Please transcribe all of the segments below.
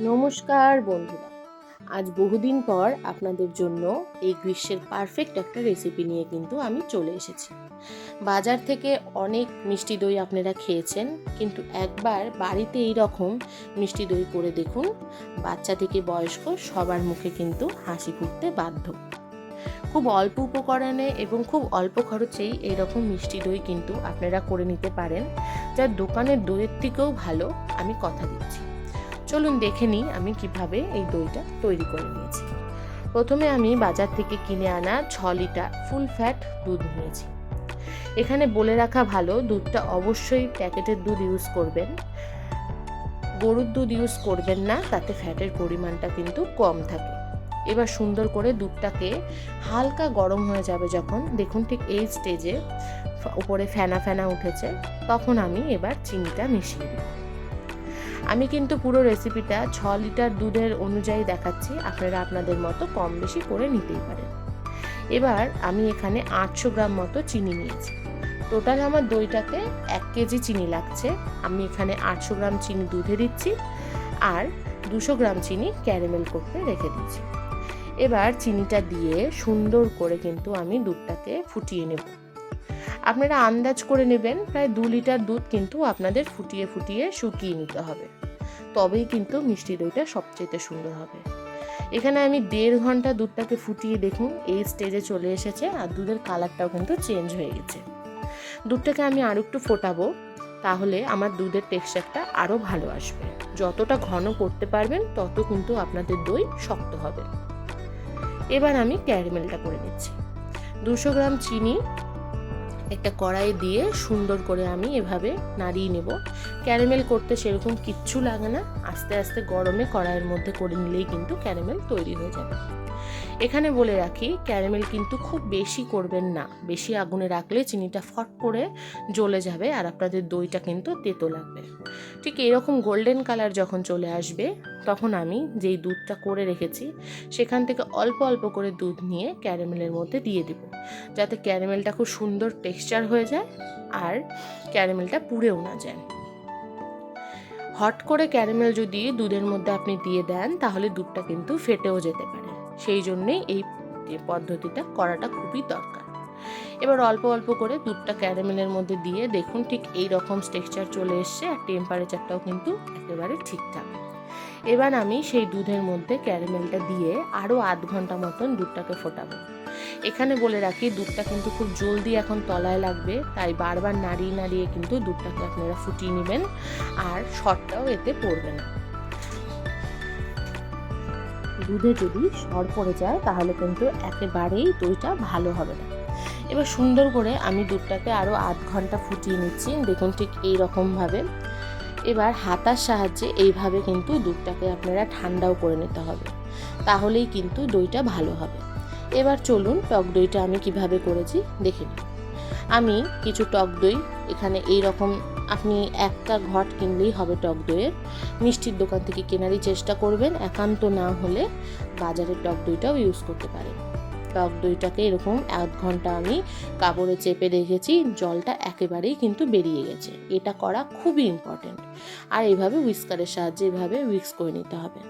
নমস্কার বন্ধুরা। আজ বহুদিন পর আপনাদের জন্য এই গ্রীষ্মের পারফেক্ট একটা রেসিপি নিয়ে কিন্তু আমি চলে এসেছি। বাজার থেকে অনেক মিষ্টি দই আপনারা খেয়েছেন, কিন্তু একবার বাড়িতে এই রকম মিষ্টি দই করে দেখুন, বাচ্চা থেকে বয়স্ক সবার মুখে কিন্তু হাসি ফুটতে বাধ্য। খুব অল্প উপকরণে এবং খুব অল্প খরচেই এরকম মিষ্টি দই কিন্তু আপনারা করে নিতে পারেন, যা দোকানের দইয়ের থেকেও ভালো, আমি কথা দিচ্ছি। চলুন দেখে নিই আমি কীভাবে এই দইটা তৈরি করে নিয়েছি। প্রথমে আমি বাজার থেকে কিনে আনা ছ লিটার ফুল ফ্যাট দুধ নিয়েছি। এখানে বলে রাখা ভালো, দুধটা অবশ্যই প্যাকেটের দুধ ইউজ করবেন। গরুর দুধ ইউজ করবেন না, তাতে ফ্যাটের পরিমাণটা কিন্তু কম থাকে। এবার সুন্দর করে দুধটাকে হালকা গরম হয়ে যাবে যখন, দেখুন ঠিক এই স্টেজে উপরে ফেনা ফেনা উঠেছে, তখন আমি এবার চিনিটা মিশিয়ে দিই। আমি কিন্তু পুরো রেসিপিটা ছ লিটার দুধের অনুযায়ী দেখাচ্ছি। আপনারা আপনাদের মতো কম বেশি করে নিতেই পারেন। এবার আমি এখানে আটশো গ্রাম মতো চিনি নিয়েছি। টোটাল আমার দইটাতে এক কেজি চিনি লাগছে। আমি এখানে আটশো গ্রাম চিনি দুধে দিচ্ছি আর দুশো গ্রাম চিনি ক্যারামেল করতে রেখে দিচ্ছি। এবার চিনিটা দিয়ে সুন্দর করে কিন্তু আমি দুধটাকে ফুটিয়ে নেব। আপনারা আন্দাজ করে নেবেন, প্রায় দু লিটার দুধ কিন্তু আপনাদের ফুটিয়ে ফুটিয়ে শুকিয়ে নিতে হবে। তবেই কিন্তু মিষ্টি দইটা সবচেয়ে সুন্দর হবে। এখানে আমি দেড় ঘণ্টা দুধটাকে ফুটিয়ে দেখুন, এই স্টেজে চলে এসেছে আর দুধের কালারটাও কিন্তু চেঞ্জ হয়ে গেছে। দুধটাকে আমি আরও একটু ফোটাবো, তাহলে আমার দুধের টেক্সচারটা আরও ভালো আসবে। যতটা ঘন করতে পারবেন, তত কিন্তু আপনাদের দই শক্ত হবে। এবার আমি ক্যারামেলটা করে নিচ্ছি। দুশো গ্রাম চিনি একটা কড়াই দিয়ে সুন্দর করে আমি এভাবে নাড়িয়ে নেব। ক্যারামেল করতে সেরকম কিচ্ছু লাগে না। আস্তে আস্তে গরমে কড়াইয়ের মধ্যে করে নিলেই কিন্তু ক্যারামেল তৈরি হয়ে যাবে। এখানে বলে রাখি, ক্যারামেল কিন্তু খুব বেশি করবেন না। বেশি আগুনে রাখলে চিনিটা ফট করে জ্বলে যাবে আর আপনাদের দইটা কিন্তু তেতো লাগবে। ঠিক এরকম গোল্ডেন কালার যখন চলে আসবে, তখন আমি যেই দুধটা করে রেখেছি, সেখান থেকে অল্প অল্প করে দুধ নিয়ে ক্যারামেলের মধ্যে দিয়ে দেব। যাতে ক্যারামেলটা খুব সুন্দর টেক্সচার হয়ে যায় আর ক্যারামেলটা পুড়েও না যায়। হট করে ক্যারামেল যদি দুধের মধ্যে আপনি দিয়ে দেন, তাহলে দুধটা কিন্তু ফেটেও যেতে পারে। সেই জন্যেই এই পদ্ধতিটা করাটা খুবই দরকার। এবার অল্প অল্প করে দুধটা ক্যারামেলের মধ্যে দিয়ে দেখুন ঠিক এই রকম টেক্সচার চলে এসছে আর টেম্পারেচারটাও কিন্তু একেবারে ঠিকঠাক। এবার আমি সেই দুধের মধ্যে ক্যারামেলটা দিয়ে আরও আধ ঘণ্টা মতন দুধটাকে ফোটাবো। এখানে বলে রাখি, দুধটা কিন্তু খুব জলদি এখন তলায় লাগবে, তাই বারবার নাড়িয়ে নাড়িয়ে কিন্তু দুধটাকে আপনারা ফুটিয়ে নেবেন, আর শটটাও এতে পড়বে না। দুধে যদি সর পড়ে যায়, তাহলে কিন্তু একেবারেই দইটা ভালো হবে না। এবার সুন্দর করে আমি দুধটাকে আরও আধ ঘণ্টা ফুটিয়ে নিচ্ছি, দেখুন ঠিক এই রকমভাবে এবার হাতার সাহায্যে এইভাবে কিন্তু দুধটাকে আপনারা ঠান্ডাও করে নিতে হবে, তাহলেই কিন্তু দইটা ভালো হবে। এবার চলুন টক দইটা আমি কীভাবে করেছি দেখে নিই। আমি কিছু টক দই, এখানে এই রকম আপনি একটা ঘট কিনলেই হবে টক দইয়ের। মিষ্টির দোকান থেকে কেনারই চেষ্টা করবেন, একান্ত না হলে বাজারের টক দইটাও ইউজ করতে পারেন। টক দইটাকে এরকম এক ঘণ্টা আমি কাপড়ে চেপে রেখেছি, জলটা একেবারেই কিন্তু বেরিয়ে গেছে। এটা করা খুবই ইম্পর্টেন্ট আর এইভাবে উইস্কারের সাহায্যে এভাবে উইক্স করে নিতে হবে।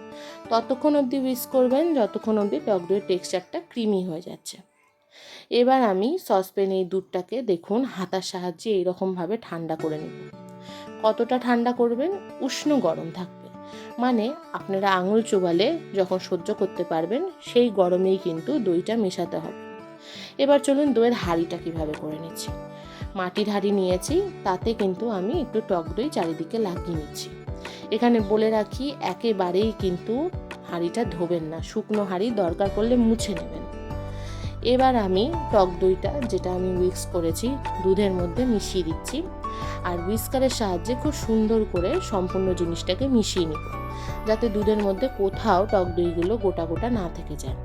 ততক্ষণ অবধি উইক্স করবেন, যতক্ষণ অবধি টক দইয়ের টেক্সচারটা ক্রিমি হয়ে যাচ্ছে। এবার আমি সসপ্যানে এই দুধটাকে দেখুন হাতার সাহায্যে এইরকমভাবে ঠান্ডা করে নেব। কতটা ঠান্ডা করবেন? উষ্ণ গরম থাকবে মানে আপনারা আঙুল চোবালে যখন সহ্য করতে পারবেন, সেই গরমেই কিন্তু দইটা মেশাতে হবে। এবার চলুন দইয়ের হাঁড়িটা কীভাবে করে নিচ্ছি। মাটির হাঁড়ি নিয়েছি, তাতে কিন্তু আমি একটু টক দই চারিদিকে লাগিয়ে নিচ্ছি। এখানে বলে রাখি, একেবারেই কিন্তু হাঁড়িটা ধোবেন না। শুকনো হাঁড়ি দরকার পড়লে মুছে নেবেন। এবার আমি টক দইটা যেটা আমি মিক্স করেছি, দুধের মধ্যে মিশিয়ে দিচ্ছি। আর উইস্কারের সাহায্যে খুব সুন্দর করে সম্পূর্ণ জিনিসটাকে মিশিয়ে নিব, যাতে দুধের মধ্যে কোথাও টক দইগুলো গোটা গোটা না থেকে যায়।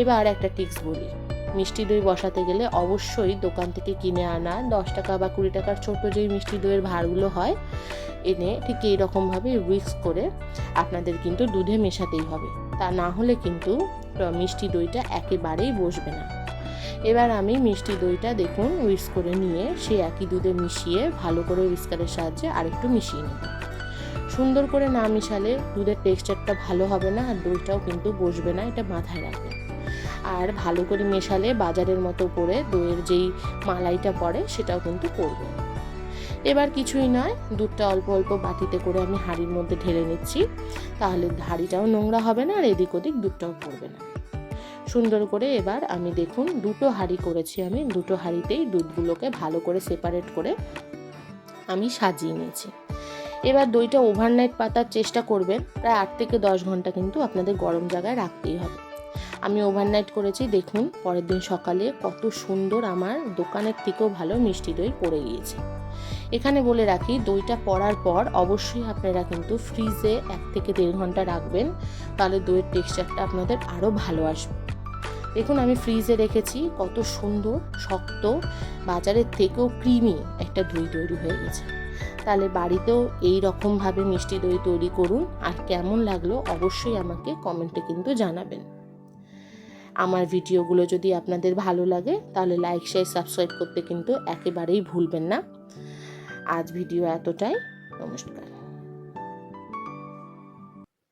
এবার একটা টিক্স বলি, মিষ্টি দই বসাতে গেলে অবশ্যই দোকান থেকে কিনে আনা দশ টাকা বা কুড়ি টাকার ছোট যেই মিষ্টি দইয়ের ভাঁড়গুলো হয়, এনে ঠিক এইরকমভাবে উইক্স করে আপনাদের কিন্তু দুধে মেশাতেই হবে। তা না হলে কিন্তু মিষ্টি দইটা একেবারেই বসবে না। এবার আমি মিষ্টি দইটা দেখুন উইক্স করে নিয়ে সেই একই দুধে মিশিয়ে ভালো করে উইস্কারের সাহায্যে আরেকটু মিশিয়ে নেব। সুন্দর করে না মিশালে দুধের টেক্সচারটা ভালো হবে না আর দইটাও কিন্তু বসবে না, এটা মাথায় রাখবে আর ভালো করে মেশালে বাজারের মতো করে দইয়ের যেই মালাইটা পড়ে সেটাও কিন্তু করবে এবার কিছুই নয়, দুধটা অল্প অল্প বাটিতে করে আমি হাঁড়ির মধ্যে ঢেলে নিচ্ছি, তাহলে হাঁড়িটাও নোংরা হবে না আর এদিক ওদিক দুধটাও পড়বে না। সুন্দর করে এবার আমি দেখুন দুটো হাঁড়ি করেছি আমি। দুটো হাঁড়িতেই দুধগুলোকে ভালো করে সেপারেট করে আমি সাজিয়ে নিয়েছি। এবার দইটা ওভারনাইট পাতার চেষ্টা করবেন। প্রায় আট থেকে দশ ঘণ্টা কিন্তু আপনাদের গরম জায়গায় রাখতেই হবে। আমি ওভারনাইট করেছি, দেখুন পরের দিন সকালে কত সুন্দর আমার দোকানের থেকেও ভালো মিষ্টি দই পড়ে গিয়েছে। এখানে বলে রাখি, দইটা পড়ার পর অবশ্যই আপনারা কিন্তু ফ্রিজে এক থেকে দেড় ঘণ্টা রাখবেন। তাহলে দইয়ের টেক্সচারটা আপনাদের আরও ভালো আসবে। দেখুন, আমি ফ্রিজে রেখেছি, কত সুন্দর, শক্ত, বাজারের থেকেও ক্রিমি একটা দই তৈরি হয়ে গেছে। তাহলে বাড়িতেও এই রকমভাবে মিষ্টি দই তৈরি করুন, আর কেমন লাগল অবশ্যই আমাকে কমেন্টে কিন্তু জানাবেন। আমার ভিডিওগুলো যদি আপনাদের ভালো লাগে, তাহলে লাইক, শেয়ার, সাবস্ক্রাইব করতে কিন্তু একেবারেই ভুলবেন না। আজ ভিডিও এতটাই, নমস্কার।